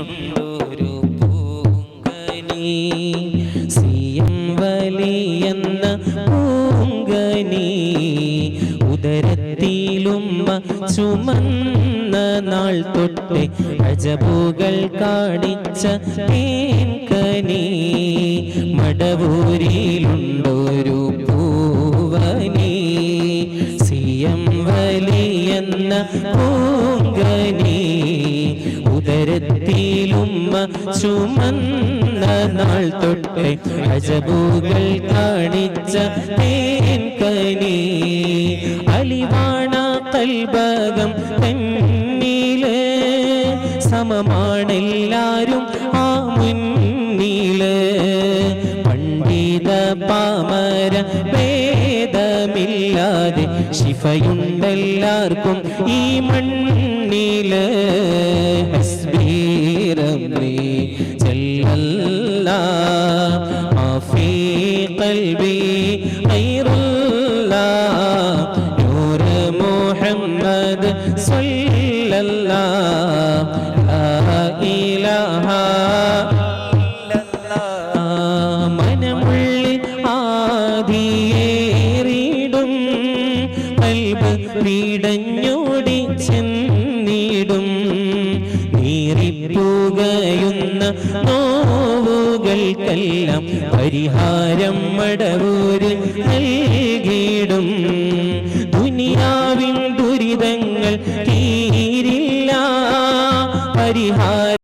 മടവൂരിലുണ്ടൊരു പൂങ്കനി. സിയം വലിയെന്ന പൂങ്കനി. ഉദരത്തിലുമ്മ ചുമന്ന നാൾ തൊട്ട് അജബുകൾ കാണിച്ച തേൻകനി. മടവൂരിലുണ്ടൊരു പൂവനി. സിയം വലിയെന്ന പൂങ്കനി. ഉദരത്തിലുമ്മ ചുമന്ന നാൾ തൊട്ട് അജബുകൾ കാണിച്ച തേൻകനി അലിവാണ കൽബകം തന്നിൽ സമമാണെല്ലാരും ആ മുന്നീൽ. പണ്ഡിത പാമര ഭേദമില്ലാതെ ശിഫയുണ്ടെല്ലാവർക്കും ഈ മണ്ണിൽ. ഖൈറുല്ലാ നൂർ മുഹമ്മദ് മനമുള്ളിൽ ആദിയേറിടും കൽബ് പീടഞ്ഞോടി ചെന്നിടും നീറിപ്പുകയുന്ന നോവുകൾക്കെല്ലാം പരിഹാരം മടവൂര് നൽകിയിടും. ദുനിയാവിൻ ദുരിതങ്ങൾ തീരില്ല. പരിഹാരം